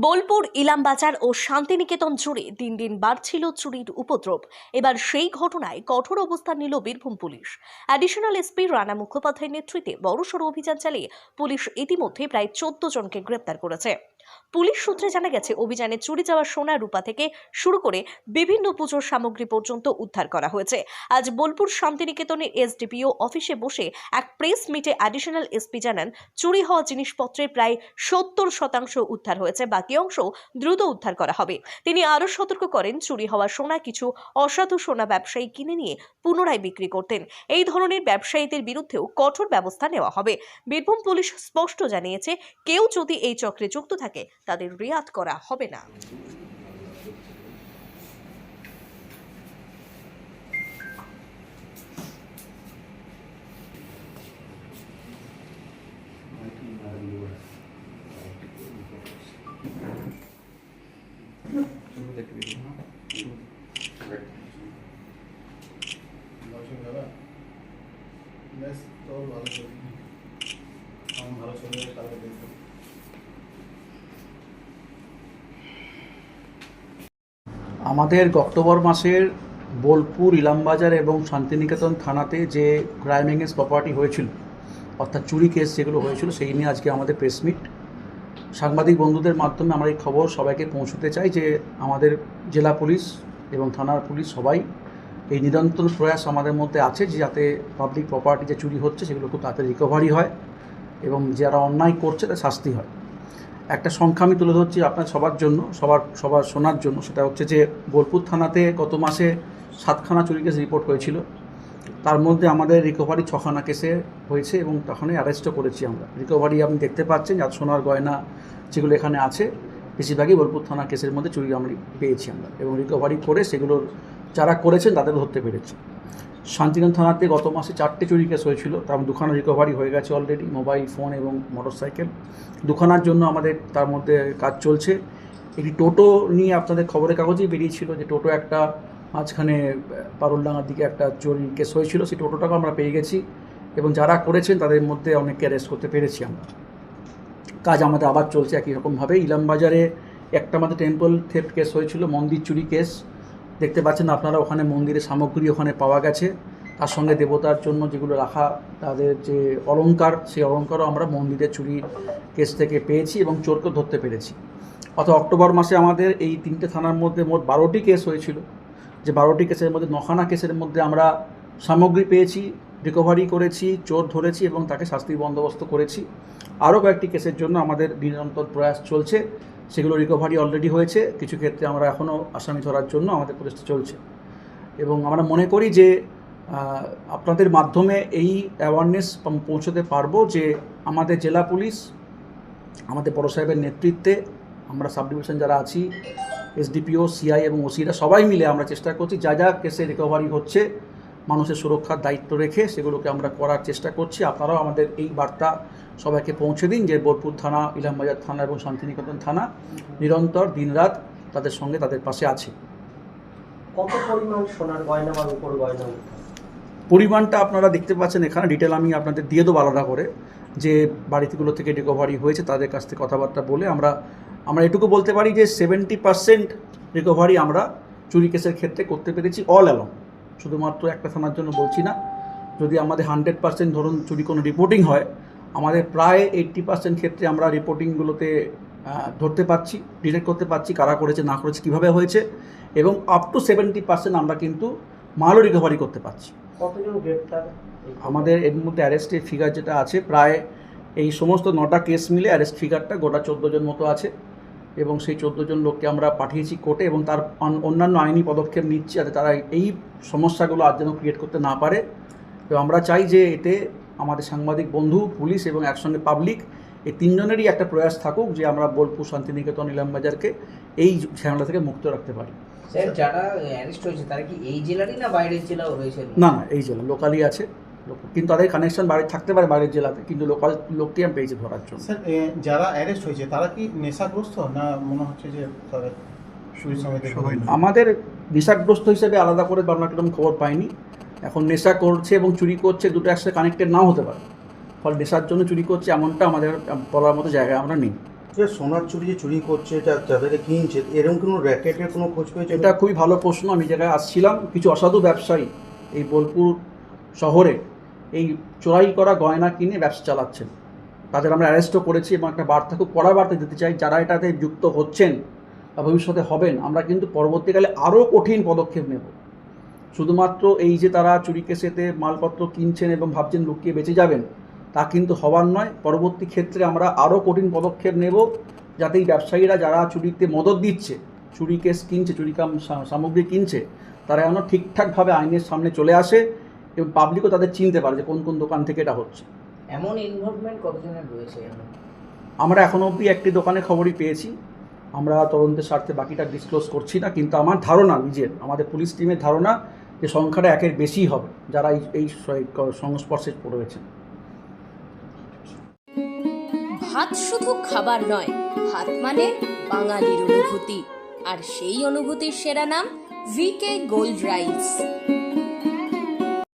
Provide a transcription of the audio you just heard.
বোলপুর, ইলামবাজার ও শান্তিনিকেতন জুড়ে দিন দিন বাড়ছিল চুরির উপদ্রব। এবার সেই ঘটনায় কঠোর অবস্থান নিল Birbhum police. Additional SP Rana মুখোপাধ্যায়ের নেতৃত্বে বড়সড় অভিযান চালিয়ে পুলিশ ইতিমধ্যে প্রায় চোদ্দ জনকে গ্রেপ্তার করেছে। পুলিশ সূত্রে জানা গেছে, অভিযানে চুরি যাওয়া সোনা রূপা থেকে শুরু করে বিভিন্ন পুজোর সামগ্রী পর্যন্ত উদ্ধার করা হয়েছে। আজ বোলপুর শান্তিনিকেতনের এসডিপিও অফিসে বসে এক প্রেস মিটে অ্যাডিশনাল এসপি জানান, চুরি হওয়া জিনিসপত্রের প্রায় সত্তর শতাংশ উদ্ধার হয়েছে, বাকি অংশ দ্রুত উদ্ধার করা হবে। তিনি আরও সতর্ক করেন, চুরি হওয়া সোনা কিছু অসাধু সোনা ব্যবসায়ী কিনে নিয়ে পুনরায় বিক্রি করতেন। এই ধরনের ব্যবসায়ীদের বিরুদ্ধেও কঠোর ব্যবস্থা নেওয়া হবে। বীরভূম পুলিশ স্পষ্ট জানিয়েছে, কেউ যদি এই চক্রে যুক্ত থাকে তাদের রিয়াত করা হবে না। ভালো ভালো ছবি কালকে দেখব আমাদের অক্টোবর মাসের বোলপুর, ইলামবাজার এবং শান্তিনিকেতন থানাতে যে ক্রাইম এগেন্স প্রপার্টি হয়েছিল, অর্থাৎ চুরি কেস যেগুলো হয়েছিল, সেই নিয়ে আজকে আমাদের প্রেস মিট সাংবাদিক বন্ধুদের মাধ্যমে আমরা এই খবর সবাইকে পৌঁছতে চাই যে আমাদের জেলা পুলিশ এবং থানার পুলিশ সবাই এই নিরন্তর প্রয়াস আমাদের মধ্যে আছে যে যাতে পাবলিক প্রপার্টি যে চুরি হচ্ছে, সেগুলো খুব তাড়াতাড়ি রিকভারি হয় এবং যারা অন্যায় করছে তার শাস্তি হয়। একটা সংখ্যা আমি তুলে ধরছি আপনার সবার জন্য, সবার সবার শোনার জন্য, সেটা হচ্ছে যে বোলপুর থানাতে গত মাসে সাতখানা চুরি কেস রিপোর্ট হয়েছিল। তার মধ্যে আমাদের রিকভারি ছখানা কেসে হয়েছে এবং তখনই অ্যারেস্টও করেছি আমরা। রিকভারি আপনি দেখতে পাচ্ছেন যা সোনার গয়না যেগুলো এখানে আছে, বেশিরভাগই বোলপুর থানা কেসের মধ্যে চুরি আমরা পেয়েছি আমরা। এবং রিকভারি করে সেগুলোর, যারা করেছেন তাদের ধরতে পেরেছি। শান্তিনাথ থানাতে গত মাসে চারটে চুরি কেস হয়েছিল। তার দুখানা রিকভারি হয়ে গেছে অলরেডি মোবাইল ফোন এবং মোটরসাইকেল দুখানার জন্য আমাদের, তার মধ্যে কাজ চলছে। একটি টোটো নিয়ে আপনাদের খবরের কাগজেই বেরিয়েছিল যে টোটো একটা মাঝখানে পারুলডাঙ্গার দিকে একটা চুরি কেস হয়েছিল। সেই টোটোটাকে আমরা পেয়ে গেছি এবং যারা করেছেন তাদের মধ্যে অনেককে অ্যারেস্ট করতে পেরেছি আমরা। কাজ আমাদের আবার চলছে একই রকমভাবে। ইলামবাজারে একটা আমাদের টেম্পল থেফট কেস হয়েছিল, মন্দির চুরি কেস দেখতে পাচ্ছেন আপনারা ওখানে মন্দিরের সামগ্রী ওখানে পাওয়া গেছে। তার সঙ্গে দেবতার জন্য যেগুলো রাখা, তাদের যে অলংকার, সেই অলংকারও আমরা মন্দিরের চুরির কেস থেকে পেয়েছি এবং চোরকে ধরতে পেরেছি। অর্থাৎ অক্টোবর মাসে আমাদের এই তিনটে থানার মধ্যে মোট বারোটি কেস হয়েছিল। যে বারোটি কেসের মধ্যে নখানা কেসের মধ্যে আমরা সামগ্রী পেয়েছি রিকভারি করেছি, চোর ধরেছি এবং তাকে শাস্তির বন্দোবস্ত করেছি। আরও কয়েকটি কেসের জন্য আমাদের নিরন্তর প্রয়াস চলছে। সেগুলো রিকভারি অলরেডি হয়েছে। কিছু ক্ষেত্রে আমরা এখনও আসামি ধরার জন্য আমাদের প্রচেষ্টা চলছে। এবং আমরা মনে করি যে আপনাদের মাধ্যমে এই অ্যাওয়ারনেস পৌঁছতে পারব যে, আমাদের জেলা পুলিশ, আমাদের বড় সাহেবের নেতৃত্বে আমরা সাব ডিভিশন যারা আছি এসডিপিও সিআই এবং ওসিরা সবাই মিলে আমরা চেষ্টা করছি যা যা কেসে রিকভারি হচ্ছে, মানুষের সুরক্ষার দায়িত্ব রেখে সেগুলোকে আমরা করার চেষ্টা করছি। আপনারাও আমাদের এই বার্তা সবাইকে পৌঁছে দিন যে বোলপুর থানা ইলামবাজার থানা এবং শান্তিনিকেতন থানা নিরন্তর দিনরাত তাদের সঙ্গে তাদের পাশে আছে। কত পরিমাণ সোনার গয়না বা রূপোর গয়না? পরিমাণটা আপনারা দেখতে পাচ্ছেন এখানে। ডিটেল আমি আপনাদের দিয়ে দেবো আলাদা করে। যে বাড়িগুলো থেকে রিকভারি হয়েছে তাদের কাছ থেকে কথাবার্তা বলে আমরা আমরা এটুকু বলতে পারি যে সেভেন্টি পার্সেন্ট রিকভারি আমরা চুরি কেসের ক্ষেত্রে করতে পেরেছি অল অ্যালং শুধুমাত্র একটা থানার জন্য বলছি না। যদি আমাদের হান্ড্রেড পার্সেন্ট ধরুন চুরি কোনো রিপোর্টিং হয় আমাদের প্রায় এইট্টি পার্সেন্ট ক্ষেত্রে আমরা রিপোর্টিংগুলোতে ধরতে পারছি ডিটেক্ট করতে পারছি কারা করেছে না করেছে কীভাবে হয়েছে এবং আপ টু সেভেন্টি পার্সেন্ট আমরা কিন্তু মালও রিকভারি করতে পারছি। কতজন গ্রেপ্তার? আমাদের এর মধ্যে অ্যারেস্টের ফিগার যেটা আছে প্রায় এই সমস্ত নটা কেস মিলে অ্যারেস্ট ফিগারটা গোটা চোদ্দ জন মতো আছে এবং সেই চোদ্দ জন লোককে আমরা পাঠিয়েছি কোর্টে এবং তার অন্যান্য আইনি পদক্ষেপ নিচ্ছি যাতে তারা এই সমস্যাগুলো আর যেন ক্রিয়েট করতে না পারে। তো আমরা চাই যে এতে আমাদের সাংবাদিক বন্ধু পুলিশ এবং একসঙ্গে পাবলিক এই তিনজনেরই একটা প্রয়াস থাকুক যে আমরা বোলপুর শান্তিনিকেতন ইলামবাজারকে এই ঝামেলা থেকে মুক্ত রাখতে পারি। স্যার যারা অ্যারেস্ট হয়েছে তারা কি এই জেলারই না বাইরের জেলাও রয়েছে না না এই জেলা লোকালই আছে। লোক- কিন্তু তাদের কানেকশন বাইরে থাকতে পারে বাইরের জেলাতে কিন্তু লোকাল লোকটি আমি পেয়েছি ধরার জন্য। স্যার যারা অ্যারেস্ট হয়েছে তারা কি নেশাগ্রস্ত না মনে হচ্ছে যে আমাদের নেশাগ্রস্ত হিসেবে আলাদা করে আমরা কীরকম খবর পাইনি। এখন নেশা করছে এবং চুরি করছে দুটো একসাথে কানেক্টেড নাও হতে পারে। ফলে নেশার জন্য চুরি করছে এমনটা আমাদের বলার মতো জায়গায় আমরা নেই। যে সোনার চুরি যে চুরি করছে যাদেরকে কিনছে এরকম কোনো র্যাকেটের কোনো খোঁজ পেয়েছে? এটা খুবই ভালো প্রশ্ন আমি জায়গায় আসছিলাম। কিছু অসাধু ব্যবসায়ী এই বোলপুর শহরে এই চোরাই করা গয়না কিনে ব্যবসা চালাচ্ছেন। তাদের আমরা অ্যারেস্টও করেছি এবং একটা বার্তা খুব কড়া বার্তা দিতে চাই যারা এটাতে যুক্ত হচ্ছেন বা ভবিষ্যতে হবেন আমরা কিন্তু পরবর্তীকালে আরও কঠিন পদক্ষেপ নেব। শুধুমাত্র এই যে তারা চুরি কেসেতে মালপত্র কিনছেন এবং ভাবছেন লুকিয়ে বেঁচে যাবেন তা কিন্তু হওয়ার নয়। পরবর্তী ক্ষেত্রে আমরা আরও কঠিন পদক্ষেপ নেব যাতে এই ব্যবসায়ীরা যারা চুরিতে মদত দিচ্ছে চুরি কেস কিনছে চুরি কাম সামগ্রী কিনছে তারা যেন ঠিকঠাকভাবে আইনের সামনে চলে আসে এবং পাবলিকও তাদের চিনতে পারে যে কোন কোন দোকান থেকে এটা হচ্ছে। এমন ইনভলভমেন্ট কতজনের রয়েছে আমরা এখনও অবধি একটি দোকানে খবরই পেয়েছি। আমরা তদন্তের স্বার্থে বাকিটা ডিসক্লোজ করছি না কিন্তু আমার ধারণা নিজের আমাদের পুলিশ টিমের ধারণা যে সংখ্যাটা একের বেশি হবে, যারা এই সংস্পর্শে রয়েছেন ভাত শুধু খাবার নয়, ভাত মানে বাঙালির অনুভূতি। আর সেই অনুভূতির সেরা নাম ভিকে গোল্ড রাইস